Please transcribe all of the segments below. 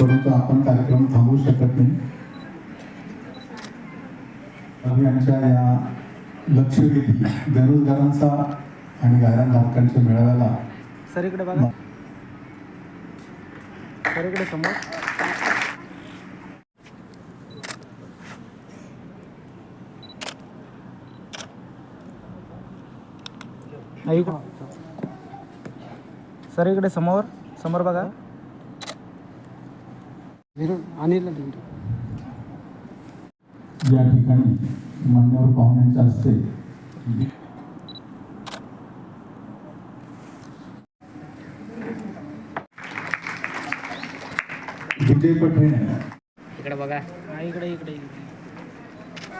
परंतु आपण कार्यक्रम थांबवू शकत नाही. अभियानच्या या लक्षवेधी बेरोजगारांचा आणि गायरानधारकांच्या मेळाव्याला सर इकडे बघा. सर इकडे समोर. इकडं. सर इकडे समोर समोर बघा. या ठिकाणी मान्यवर पाहुण्यांच्या विजय पठणे. इकडे बघा. इकडे इकडे इकडे.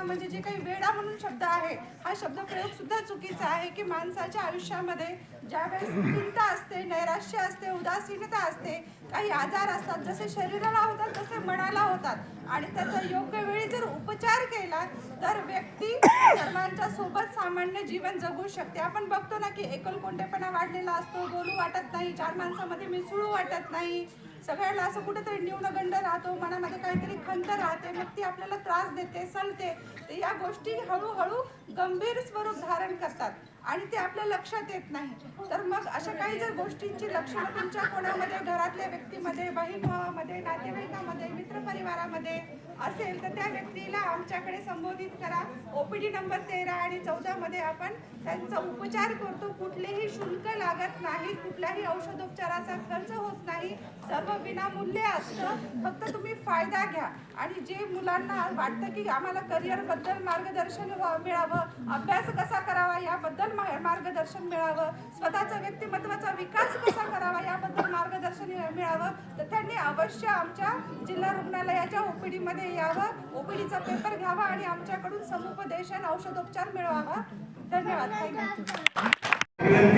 म्हणजे जे काही वेडा म्हणून शब्द आहे हा शब्द प्रयोग सुद्धा चुकीचा आहे की माणसाच्या आयुष्यामध्ये ज्यावेळेस चिंता असते नैराश्य असते उदासीनता असते काही आजार असतात जसे शरीराला होतात तसे मनाला होतात. आणि त्याचा योग्य वेळी जर उपचार केला तर व्यक्ती सर्वांच्या सोबत सामान्य जीवन जगू शकते. आपण बघतो ना की एकलकोंडेपणा वाढलेला असतो बोलू वाटत नाही चार माणसामध्ये मिसळू वाटत नाही. सगळ्याला असं कुठेतरी न्यूनगंड राहतो मनामध्ये काहीतरी खंत राहते मग ती आपल्याला त्रास देते सलते. तर या गोष्टी हळूहळू गंभीर स्वरूप धारण करतात आणि ते आपल्या लक्षात येत नाही. तर मग अशा काही जर गोष्टींची लक्षणं तुमच्या कोणामध्ये घरातल्या व्यक्तीमध्ये बहीण भावामध्ये नातेवाईकामध्ये मित्रपरिवारामध्ये असेल तर त्या व्यक्तीला आमच्याकडे संबोधित करा. ओपीडी नंबर तेरा आणि चौदा मध्ये आपण त्यांचा उपचार करतो. कुठलेही शुल्क लागत नाही कुठल्याही औषधोपचाराचा खर्च होत नाही. सर्व विनामूल्य असतं. फक्त तुम्ही फायदा घ्या. आणि जे मुलांना वाटतं की आम्हाला करिअरबद्दल मार्गदर्शन मिळावं मिळावं अभ्यास कसा करावा याबद्दल मा- मार्गदर्शन मिळावं? स्वतःचा व्यक्तिमत्वाचा विकास कसा करावा याबद्दल मार्गदर्शन मिळावं? तर त्यांनी अवश्य आमच्या जिल्हा रुग्णालयाच्या ओपीडीमध्ये यावं. ओपीडीचा पेपर घ्यावा आणि आमच्याकडून समुपदेशन औषधोपचार मिळवावा. धन्यवाद.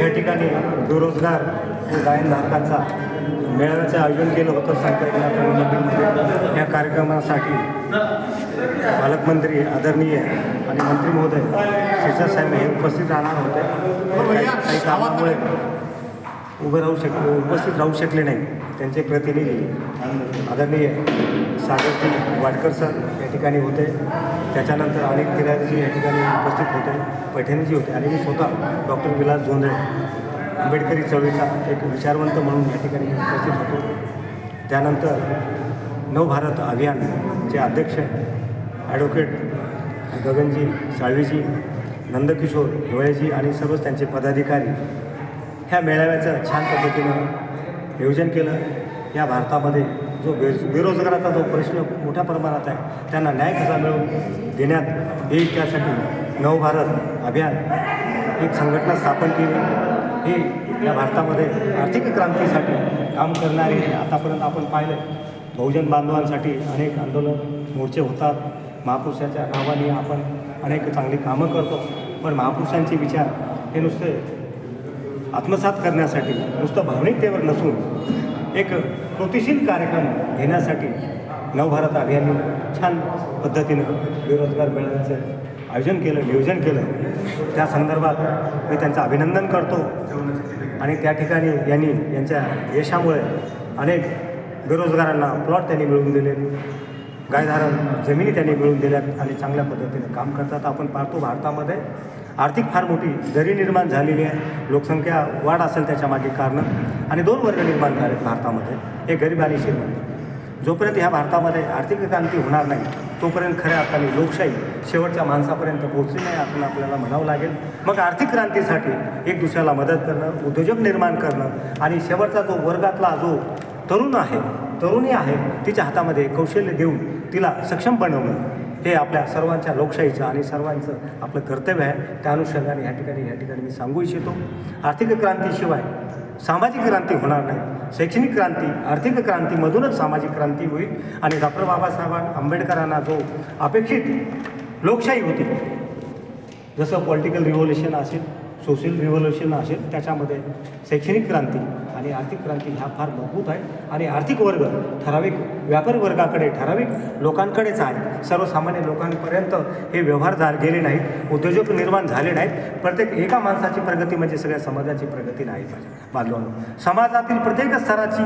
या ठिकाणी बेरोजगार गायन गायनधारकांचा मेळाव्याचं आयोजन केलं होतं संकल्पना या कार्यक्रमासाठी पालकमंत्री आदरणीय आणि मंत्री महोदय साहेब हे उपस्थित राहणार होते. काही कामामुळे उभं राहू शक उपस्थित राहू शकले नाही. त्यांचे प्रतिनिधी आदरणीय सागरजी वाडकर सर या ठिकाणी होते. त्याच्यानंतर अनेक किरायजी या ठिकाणी उपस्थित होते. पैठणीजी होते. आणि मी स्वतः डॉक्टर विलास जोंधळे आंबेडकरी चळवळीचा एक विचारवंत म्हणून या ठिकाणी उपस्थित होतो. त्यानंतर नवभारत अभियानचे अध्यक्ष ॲडव्होकेट गगनजी साळवीजी नंदकिशोर हिवळेजी आणि सर्वच त्यांचे पदाधिकारी ह्या मेळाव्याचं छान पद्धतीनं नियोजन केलं. या भारतामध्ये जो बे बेरोजगाराचा जो प्रश्न मोठ्या प्रमाणात आहे त्यांना न्याय कसा मिळवून देण्यात येईल त्यासाठी नवभारत अभियान एक संघटना स्थापन केली. हे या भारतामध्ये आर्थिक क्रांतीसाठी काम करणारे आतापर्यंत आपण पाहिलं बहुजन बांधवांसाठी अनेक आंदोलन मोर्चे होतात. महापुरुषाच्या नावाने आपण अनेक चांगली कामं करतो. पण महापुरुषांचे विचार हे नुसते आत्मसात करण्यासाठी नुसतं भावनिकतेवर नसून एक कृतिशील कार्यक्रम घेण्यासाठी नवभारत अभियानाने छान पद्धतीनं बेरोजगार मेळाव्याचं आयोजन केलं नियोजन केलं. त्या संदर्भात मी त्यांचं अभिनंदन करतो. आणि त्या ठिकाणी यांनी यांच्या यशामुळे अनेक बेरोजगारांना प्लॉट त्यांनी मिळवून दिले. गायधारण जमिनी त्यांनी मिळवून दिल्या आणि चांगल्या पद्धतीने काम करतात. आपण पाहतो भारतामध्ये आर्थिक फार मोठी दरी निर्माण झालेली आहे. लोकसंख्या वाढ असेल त्याच्यामागे कारणं. आणि दोन वर्ग निर्माण झाले भारतामध्ये. एक गरीब आणि श्रीमंत. जोपर्यंत ह्या भारतामध्ये आर्थिक क्रांती होणार नाही तोपर्यंत खऱ्या अर्थाने लोकशाही शेवटच्या माणसापर्यंत पोहोचली नाही आपण आपल्याला म्हणावं लागेल. मग आर्थिक क्रांतीसाठी एक दुसऱ्याला मदत करणं उद्योजक निर्माण करणं आणि शेवटचा जो वर्गातला जो तरुण आहे तरुणी आहे तिच्या हातामध्ये कौशल्य देऊन तिला सक्षम बनवणं. हे आपल्या सर्वांच्या लोकशाहीचं आणि सर्वांचं आपलं कर्तव्य आहे. त्या अनुषंगाने या ठिकाणी या ठिकाणी मी सांगू इच्छितो. आर्थिक क्रांतीशिवाय सामाजिक क्रांती होणार नाही. शैक्षणिक क्रांती आर्थिक क्रांतीमधूनच सामाजिक क्रांती होईल. आणि डॉक्टर बाबासाहेब आंबेडकरांना जो अपेक्षित लोकशाही होती जसं पॉलिटिकल रिव्होल्युशन असेल सोशल रिव्होल्युशन असेल त्याच्यामध्ये शैक्षणिक क्रांती आणि आर्थिक क्रांती ह्या फार मजबूत आहे. आणि आर्थिक वर्ग ठराविक व्यापारी वर्गाकडे ठराविक लोकांकडेच आहे. सर्वसामान्य लोकांपर्यंत हे व्यवहार झा गेले नाहीत. उद्योजक निर्माण झाले नाहीत. प्रत्येक एका माणसाची प्रगती म्हणजे सगळ्या समाजाची प्रगती नाही माझ्या बांधवांनो समाजातील प्रत्येक स्तराची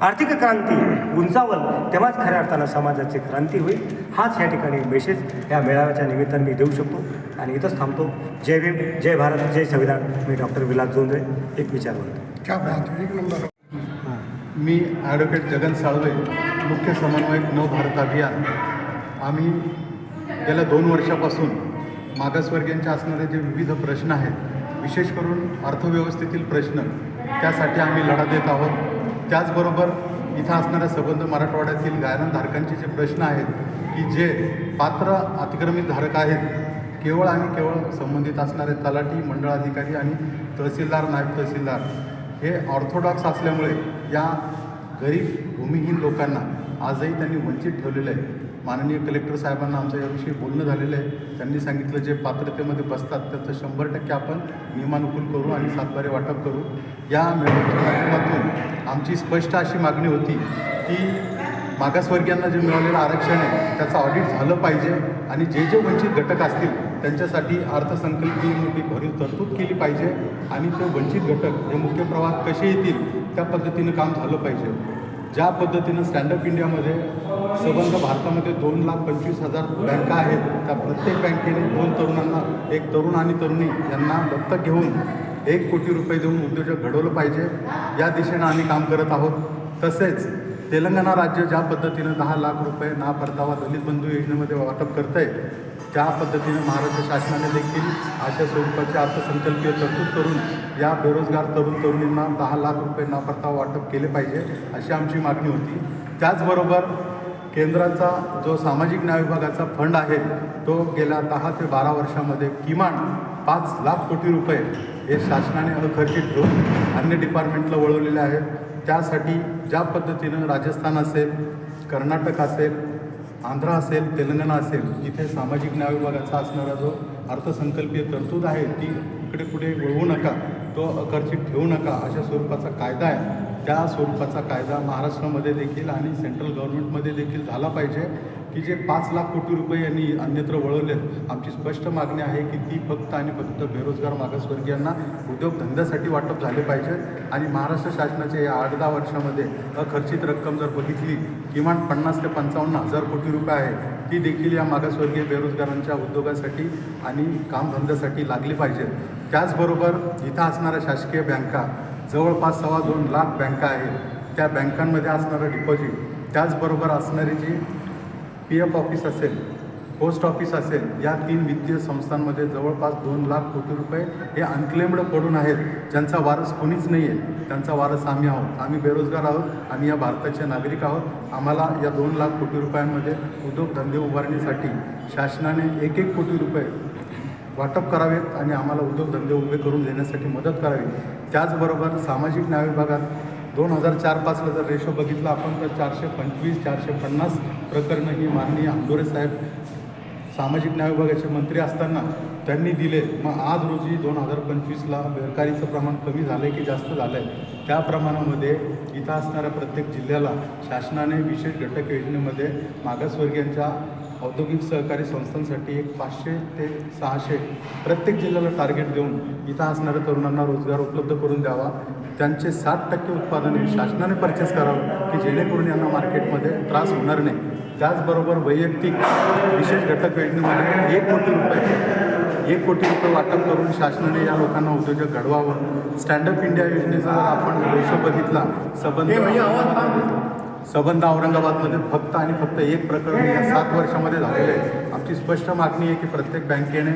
आर्थिक क्रांती उंचावल तेव्हाच खऱ्या अर्थानं समाजाची क्रांती होईल. हाच या ठिकाणी मेसेज या मेळाव्याच्या निमित्तानं मी देऊ शकतो. आणि इथंच थांबतो. जय भीम जय भारत जय संविधान. मी डॉक्टर विलास जोंधळे. एक विचार बोलतो. क्या बात एक नंबर. मी ॲडव्होकेट जगन साळवे मुख्य समन्वयक नव भारत अभियान. आम्ही गेल्या दोन वर्षापासून मागासवर्गीयांच्या असणारे जे विविध प्रश्न आहेत विशेष करून अर्थव्यवस्थेतील प्रश्न त्यासाठी आम्ही लढा देत आहोत. त्याचबरोबर इथं असणाऱ्या संबंध मराठवाड्यातील गायनधारकांचे जे प्रश्न आहेत की जे पात्र अतिक्रमित धारक आहेत केवळ आणि केवळ संबंधित असणारे तलाठी मंडळ अधिकारी आणि तहसीलदार नायब तहसीलदार हे ऑर्थोडॉक्स असल्यामुळे या गरीब भूमिहीन लोकांना आजही त्यांनी वंचित ठेवलेलं आहे. माननीय कलेक्टर साहेबांना आमचं याविषयी बोलणं झालेलं आहे. त्यांनी सांगितलं जे पात्रतेमध्ये बसतात त्याचं शंभर टक्के आपण नियमानुकूल करू आणि सातबारे वाटप करू. या मेळाव्याच्या माध्यमातून आमची स्पष्ट अशी मागणी होती की मागासवर्गीयांना जे मिळालेलं आरक्षण आहे त्याचं ऑडिट झालं पाहिजे आणि जे जे वंचित घटक असतील त्यांच्यासाठी अर्थसंकल्पीय मोठी भरीव तरतूद केली पाहिजे आणि ते वंचित घटक हे मुख्य प्रवाहात कसे येतील त्या पद्धतीनं काम झालं पाहिजे. ज्या पद्धतीनं स्टँडअप इंडियामध्ये संबंध भारतामध्ये दोन लाख पंचवीस हजार बँका आहेत त्या प्रत्येक बँकेने दोन तरुणांना एक तरुण आणि तरुणी यांना दत्तक घेऊन एक कोटी रुपये देऊन उद्योजक घडवलं पाहिजे. या दिशेनं आम्ही काम करत आहोत. तसेच तेलंगणा राज्य ज्या पद्धतीनं दहा लाख रुपये ना परतावा दलित बंधू योजनेमध्ये वाटप करत आहे त्या पद्धतीनं महाराष्ट्र शासनाने देखील अशा स्वरूपाचे अर्थसंकल्पीय तरतूद करून या बेरोजगार तरुण तरुणींना दहा लाख रुपये ना परतावा वाटप केले पाहिजे अशी आमची मागणी होती. त्याचबरोबर केंद्राचा जो सामाजिक न्याय विभागाचा फंड आहे तो गेल्या दहा ते बारा वर्षामध्ये किमान पाच लाख कोटी रुपये हे शासनाने अखर्चित ठेवून अन्य डिपार्टमेंटला वळवलेले आहेत. त्यासाठी ज्या पद्धतीनं राजस्थान असेल कर्नाटक असेल आंध्र असेल तेलंगणा असेल इथे सामाजिक न्याय विभागाचा असणारा जो अर्थसंकल्पीय तरतूद आहे ती इकडे कुठे वळवू नका तो आकर्षित ठेवू नका अशा स्वरूपाचा कायदा आहे. त्या स्वरूपाचा कायदा महाराष्ट्रामध्ये देखील आणि सेंट्रल गव्हर्नमेंटमध्ये देखील झाला पाहिजे. की जे पाच लाख कोटी रुपये यांनी अन्यत्र वळवलेत आमची स्पष्ट मागणी आहे की ती फक्त आणि फक्त बेरोजगार मागासवर्गीयांना उद्योगधंद्यासाठी वाटप झाले पाहिजे. आणि महाराष्ट्र शासनाच्या या आठ दहा वर्षामध्ये अखर्चित रक्कम जर बघितली किमान पन्नास ते पंचावन्न हजार कोटी रुपये आहे ती देखील या मागासवर्गीय बेरोजगारांच्या उद्योगासाठी आणि कामधंद्यासाठी लागली पाहिजे. त्याचबरोबर इथं असणाऱ्या शासकीय बँका जवळपास सव्वा दोन लाख बँका आहेत. त्या बँकांमध्ये असणारं डिपॉझिट त्याचबरोबर असणारी जी पी एफ ऑफिस असेल पोस्ट ऑफिस असेल या तीन वित्तीय संस्थांमध्ये जवळपास दोन लाख कोटी रुपये हे अनक्लेम्ड पडून आहेत. ज्यांचा वारस कोणीच नाही आहे त्यांचा वारस आम्ही आहोत. आम्ही बेरोजगार आहोत. आम्ही या भारताचे नागरिक आहोत. आम्हाला या दोन लाख कोटी रुपयांमध्ये उद्योगधंदे उभारण्यासाठी शासनाने एक एक कोटी रुपये वाटप करावेत आणि आम्हाला उद्योगधंदे उभे करून देण्यासाठी मदत करावी. त्याचबरोबर सामाजिक न्याय विभागात दोन हजार चार पाचला जर रेशो बघितला आपण तर चारशे पंचवीस चारशे पन्नास प्रकरणं ही माननीय आंदोरे साहेब सामाजिक न्याय विभागाचे मंत्री असताना त्यांनी दिले. मग आज रोजी दोन हजार पंचवीसला बेरकारीचं प्रमाण कमी झालं आहे की जास्त झालं आहे त्या प्रमाणामध्ये इथं असणाऱ्या प्रत्येक जिल्ह्याला शासनाने विशेष घटक योजनेमध्ये मागासवर्गीयांच्या औद्योगिक सहकारी संस्थांसाठी एक पाचशे ते सहाशे प्रत्येक जिल्ह्याला टार्गेट देऊन इथं असणाऱ्या तरुणांना रोजगार उपलब्ध करून द्यावा. त्यांचे साठ टक्के उत्पादने शासनाने परचेस करावं की जेणेकरून यांना मार्केटमध्ये त्रास होणार नाही. त्याचबरोबर वैयक्तिक विशेष घटक योजनेमध्ये एक कोटी रुपये एक कोटी रुपये वाटप करून शासनाने या लोकांना उद्योजक घडवावं. स्टँडअप इंडिया योजनेचा जर आपण रेशो बघितला संबंध संबंध औरंगाबादमध्ये फक्त आणि फक्त एक प्रकरण या सात वर्षामध्ये झालेलं आहे. आमची स्पष्ट मागणी आहे की प्रत्येक बँकेने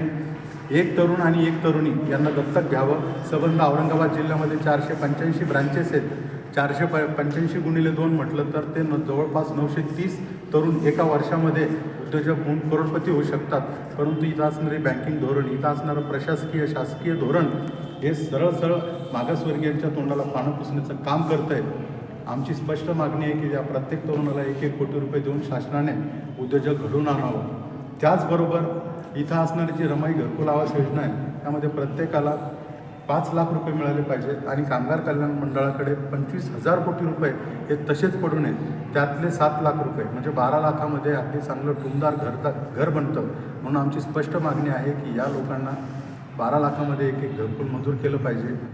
एक तरुण आणि एक तरुणी यांना दत्तक घ्यावं. सबंध औरंगाबाद जिल्ह्यामध्ये चारशे पंच्याऐंशी ब्रांचेस आहेत. चारशे प पंच्याऐंशी गुणिले दोन म्हटलं तर ते न जवळपास नऊशे तीस तरुण एका वर्षामध्ये उद्योजक होऊन करोडपती होऊ शकतात. परंतु इथं असणारे बँकिंग धोरण इथं असणारं प्रशासकीय शासकीय धोरण हे सरळ सरळ मागासवर्गीयांच्या तोंडाला पानं पुसण्याचं काम करतं आहे आमची स्पष्ट मागणी आहे की या प्रत्येक तरुणाला एक एक कोटी रुपये देऊन शासनाने उद्योजक घडवून आणावं. त्याचबरोबर इथं असणारी जी रमाई घरकुल आवास योजना आहे त्यामध्ये प्रत्येकाला पाच लाख रुपये मिळाले पाहिजेत आणि कामगार कल्याण मंडळाकडे पंचवीस हजार कोटी रुपये हे तसेच पडून आहेत. त्यातले सात लाख रुपये म्हणजे बारा लाखामध्ये अगदी चांगलं टुमदार घर घर बनतं. म्हणून आमची स्पष्ट मागणी आहे की या लोकांना बारा लाखामध्ये एक एक घरकुल मंजूर केलं पाहिजे.